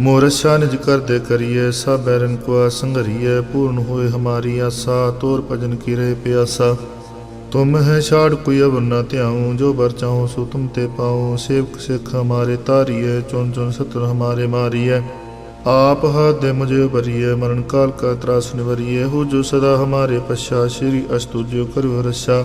ਮੋਰਸ਼ਾ ਨਿਜ ਕਰਦੇ ਕਰੀਏ ਸਭ ਐਰਨ ਕੋ ਸੰਗਰੀਏ ਪੂਰਨ ਹੋਏ ਹਮਾਰੀ ਆਸਾ, ਤੋਰ ਭਜਨ ਕੀਰੇ ਪਿਆਸਾ। ਤੁਮ ਹੈ ਛਾੜ ਕੋਈ ਅਵਰ ਨਾ ਧਿਆਉ, ਜੋ ਬਰ ਚਾਹੋ ਸੋ ਤੁਮ ਤੇ ਪਾਉ। ਸੇਵਕ ਸਿੱਖ ਹਮਾਰੇ ਤਾਰੀਏ ਚੁਣ ਚੁਣ ਸਤਰ ਹਮਾਰੇ ਮਾਰੀਏ। ਆਪ ਹਾਦੇ ਮੁਝੇ ਬਰੀਏ ਮਰਨ ਕਾਲ ਕਾ ਤਰਾਸ ਨਿਵਰੀਏ। ਹੋ ਜੋ ਸਦਾ ਹਮਾਰੇ ਪਛਾ, ਸ਼੍ਰੀ ਅਸਤੁਜਿਓ ਕਰੋ ਰਸਾ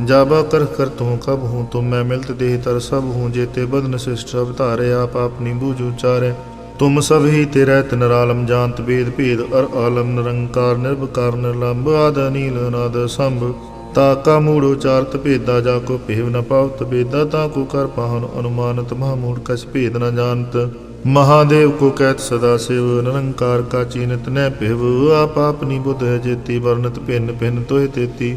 ਜਾਬਾ ਕਰ ਕਰ ਤੂੰ ਕਬ ਹੂੰ, ਤੁਮ ਮੈਂ ਮਿਲਤ ਦੇਹ ਤਰ ਸਭ ਹੂੰ ਜੇਤੇ ਬਦਨ ਸਿਸ਼ਟ ਅਵਤਾਰੇ ਆਪ ਆਪਣੀ ਬੂਝ ਉਚਾਰੇ ਤੁਮ ਸਭ ਹੀ ਤੇ ਰਹਿਤ ਨਰਾਲਮ, ਜਾਣਤ ਵੇਦ ਭੇਦ, ਅਰ ਆਲਮ ਨਿਰੰਕਾਰ ਨਿਰਭਕਾਰ ਨਿਰਲੰਭ ਆਦ ਅਨੀਲ, ਅਨਾਦ ਸੰਭ। ਤਾ ਕਾ ਮੂੜ ਉਚਾਰਤ ਭੇਦਾ, ਜਾ ਕੋ ਭੇਵ ਨ ਪਾਵਤ ਬੇਦਾ ਤਾ ਕੋ ਕਰ ਪਾਹਨ ਅਨੁਮਾਨਤ ਮਹਾ ਮੂੜ ਕਛ ਭੇਦ ਨ ਜਾਣਤ। ਮਹਾਦੇਵ ਕੋ ਕਹਿਤ ਸਦਾ ਸਿਵ, ਨਿਰੰਕਾਰ ਕਾ ਚੀਨਤ ਨੈ ਭਿਵ। ਆਪ ਆਪਨੀ ਬੁੱਧ ਹੈ ਜੇਤੀ ਵਰਨਤ ਭਿੰਨ ਭਿੰਨ ਤੋਹਿ ਤੇਤੀ।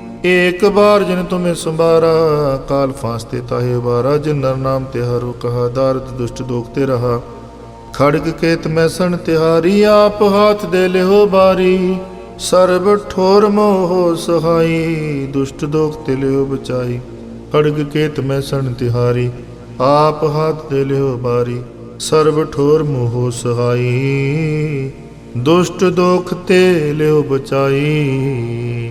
ਏਕ ਬਾਰ ਜਿਨ ਤੁਮੇ ਸੰਭਾਰਾ, ਕਾਲ ਫਾਸਤੇ ਤਾਹੇ ਬਾਰਾ ਜਿਨ ਨਰ ਨਾਮ ਤੇ ਹਰੁ ਕਹਾ, ਦਾਰਦ ਦੁਸ਼ਟ ਦੋਖ ਤੇ ਰਹਾ। ਖੜਗ ਕੇਤ ਮੈਂ ਸਣ ਤਿਹਾਰੀ, ਆਪ ਹਾਥ ਦੇ ਲਿਓ ਬਾਰੀ। ਸਰਬ ਠੋਰ ਮੋਹ ਸਹਾਈ, ਦੁਸ਼ਟ ਦੋਖ ਤੇ ਲਿਓ ਬਚਾਈ। ਖੜਗ ਕੇਤ ਮੈਂ ਸਣ ਤਿਹਾਰੀ, ਆਪ ਹਾਥ ਦੇ ਲਿਓ ਬਾਰੀ। ਸਰਬ ਠੋਰ ਮੋਹ ਸਹਾਈ, ਦੁਸ਼ਟ ਦੋਖ ਤੇ ਲਿਓ ਬਚਾਈ।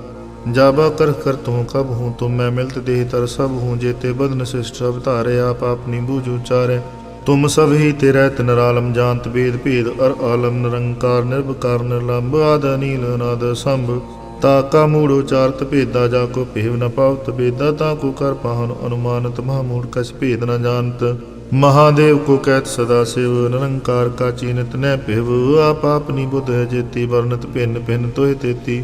ਜਾਬਾ ਕਰ ਕਰ ਤੂੰ ਕਬ ਹੂੰ ਤੁਮ ਮੈਂ ਮਿਲਤ ਦੇਹ ਤਰ ਸਭ ਹੂੰ ਜੇਤੇ ਬਦਨ ਸਿਸ਼ਟ ਸਭ ਧਾਰੇ, ਆਪ ਆਪਣੀ ਬੂਝ ਉਚਾਰੇ ਤੁਮ ਸਭ ਹੀ ਤੇਰੇ ਤਨ ਰਾਲਮ ਜਾਣਤ ਬੇਦ ਭੇਦ, ਅਰ ਆਲਮ ਨਿਰੰਕਾਰ ਨਿਰਭਕਾਰ ਨਿਰਲੰਭ ਆਦ ਨੀਲ ਨਾਦ ਸੰਭ। ਤਾ ਕਾ ਮੂੜ ਉਚਾਰਤ ਭੇਦਾ, ਜਾ ਕੋ ਭੇਵ ਨ ਪਾਵਤ ਬੇਦਾ ਤਾ ਕੋ ਕਰ ਪਾਹਨ ਅਨੁਮਾਨਤ, ਮਹਾ ਮੂੜ ਕਛ ਭੇਦ ਮਹਾਦੇਵ ਕੋ ਕਹਿਤ ਸਦਾ ਸਿਵ, ਨਿਰੰਕਾਰ ਕਾ ਚੀਨਤ ਨੈ ਭਿਵ, ਆਪ ਆਪਨੀ ਬੁੱਧ ਜੇਤੀ ਵਰਨਤ ਭਿੰਨ ਭਿੰਨ ਤੋਹਿ ਤੇਤੀ।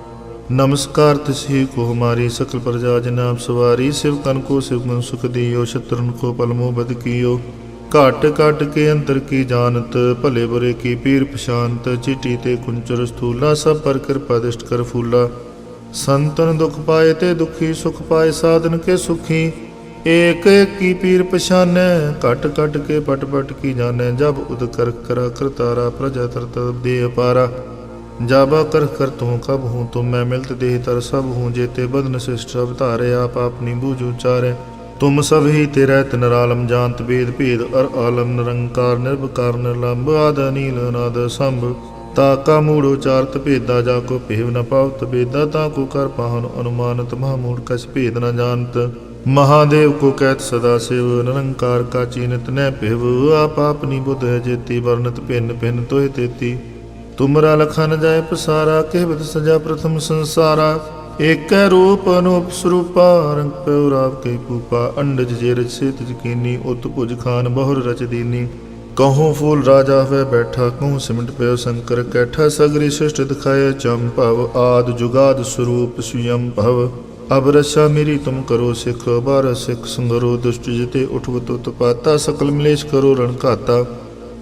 नमस्कार तिसही को हमारी सकल प्रजा जनाब सवारी शिव कन को शिव मन सुख दियो शत्रुन को पलमो बद कियो ਘਟ ਘਟ ਕੇ ਅੰਤਰ ਕੀ ਜਾਣਤ ਭਲੇ ਬੁਰੇ ਕੀ ਪੀਰ ਪਛਾਨਤ ਚਿਟੀ ਤੇ ਕੁੰਚਰ ਸਥੂਲਾ ਸਭ ਪਰ ਕਿਰਪਾ ਦਿਸ਼ਟ ਕਰ ਫੂਲਾ ਸੰਤਨ ਦੁਖ ਪਾਏ ਤੇ ਦੁਖੀ ਸੁਖ ਪਾਏ ਸਾਧਨ ਕੇ ਸੁਖੀ ਏਕ ਏਕ ਕੀ ਪੀਰ ਪਛਾਨੈ ਘਟ ਘਟ ਕੇ ਪਟ ਪਟ ਕੀ ਜਾਣੈ ਜਬ ਉਦ ਕਰ ਕਰਾ ਕਰਤਾਰਾ ਪ੍ਰਜਾ ਤਰਤ ਦੇ ਅਪਾਰਾ ਜਾਬਾ ਕਰ ਕਰ ਤੂੰ ਕਬ ਹੂੰ ਤੁਮ ਮੈਂ ਮਿਲਤ ਦੇਹ ਤਰ ਸਭ ਹੂੰ ਜੇਤੇ ਬਦਨ ਸਿਸ਼ਟ ਸਭ ਧਾਰੇ, ਆਪ ਆਪਣੀ ਬੂਝ ਉਚਾਰੇ ਤੁਮ ਸਭ ਹੀ ਤੇਰੇ ਤਿਨ ਆਲਮ ਜਾਣਤ ਬੇਦ ਭੇਦ, ਅਰ ਆਲਮ ਨਿਰੰਕਾਰ ਨਿਰਭਕਾਰ ਨਿਰਲੰਭ ਆਦ ਨੀਲ ਅਨਾਦ ਸੰਭ। ਤਾ ਕਾ ਮੂੜ ਉਚਾਰਤ ਭੇਦਾ, ਜਾ ਕੋ ਭੇਵ ਨ ਪਾਵਤ ਬੇਦਾ ਤਾ ਕੋ ਕਰ ਪਾਹਨ ਅਨੁਮਾਨਤ, ਮਹਾ ਮੂੜ ਕਛ ਮਹਾਦੇਵ ਕੋ ਕਹਿਤ ਸਦਾ ਸਿਵ, ਨਿਰੰਕਾਰ ਕਾ ਚੀਨਤ ਨੈ ਭਿਵ। ਆਪ ਆਪਨੀ ਬੁੱਧ ਜੇਤੀ ਵਰਨਤ ਭਿੰਨ ਭਿੰਨ ਤੋਹਿ ਤੇਤੀ। ਤੁਮਰਾ ਲਖਨ ਜਾਇ ਪਸਾਰਾ ਕਹਿਵਤ ਸਜਾ ਪ੍ਰਥਮ ਸੰਸਾਰਾ। ਏਕੈ ਰੂਪ ਅਨੂਪ ਸਰੂਪਾ, ਰੰਗ ਪਉ ਰਾਵ ਕੈ ਪੂਪਾ ਅੰਡਜ ਜੇ ਰਚ ਸੇਤ ਜਕੀਨੀ ਉਤ ਭੁਜ ਖਾਨ ਬਹੁਰ ਰਚ ਦੀਨੀ। ਕਹੂੰ ਫੂਲ ਰਾਜਾ ਹੋਏ ਬੈਠਾ, ਕਹੂੰ ਸਿਮਟ ਪਿਓ ਸ਼ੰਕਰ ਕੈਠਾ। ਸਗਰੀ ਸ੍ਰਿਸ਼ਟ ਦਿਖਾਏ ਭਵ, ਆਦ ਜੁਗਾਦ ਸਰੂਪ ਸੁਯੰ ਭਵ। ਅਬ ਰਸ਼ਾ ਮੇਰੀ ਤੁਮ ਕਰੋ ਸਿਖ ਬਾਰ ਸਿਖ ਸੰਗਰੋ ਦੁਸ਼ਟ ਜਿਤੇ ਉਠਵਤ ਉਤਪਾਤਾ ਸਕਲ ਮਲੇਸ਼ ਕਰੋ ਰਣ ਘਾਤਾ।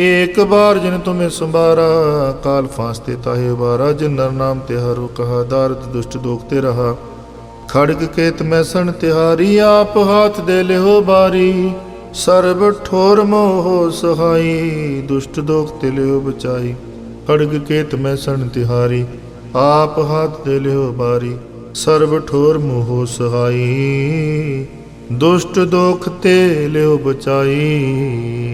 ਏਕ ਬਾਰ ਜਿਨ ਤੁਮੇ ਸੰਭਾਰਾ, ਕਾਲ ਫਾਸਤੇ ਤਾਹੇ ਉਬਾਰਾ ਜਿਨ ਨਰ ਨਾਮ ਤੇ ਹਰੁ ਕਹਾ ਦਾਰਦ ਦੁਸ਼ਟ ਦੋਖ ਤੇ ਰਹਾ। ਖੜਗ ਕੇਤ ਮੈਂ ਸਣ ਤਿਹਾਰੀ, ਆਪ ਹਾਥ ਦੇ ਲਿਓ ਬਾਰੀ। ਸਰਬ ਠੋਰ ਮੋਹ ਸਹਾਈ, ਦੁਸ਼ਟ ਦੋਖ ਤੇ ਲਿਓ ਬਚਾਈ। ਖੜਗ ਕੇਤ ਮੈਂ ਸਣ ਤਿਹਾਰੀ, ਆਪ ਹਾਥ ਦੇ ਲਿਓ ਬਾਰੀ। ਸਰਬ ਠੋਰ ਮੋਹ ਸਹਾਈ, ਦੁਸ਼ਟ ਦੋਖ ਤੇ ਲਿਓ ਬਚਾਈ।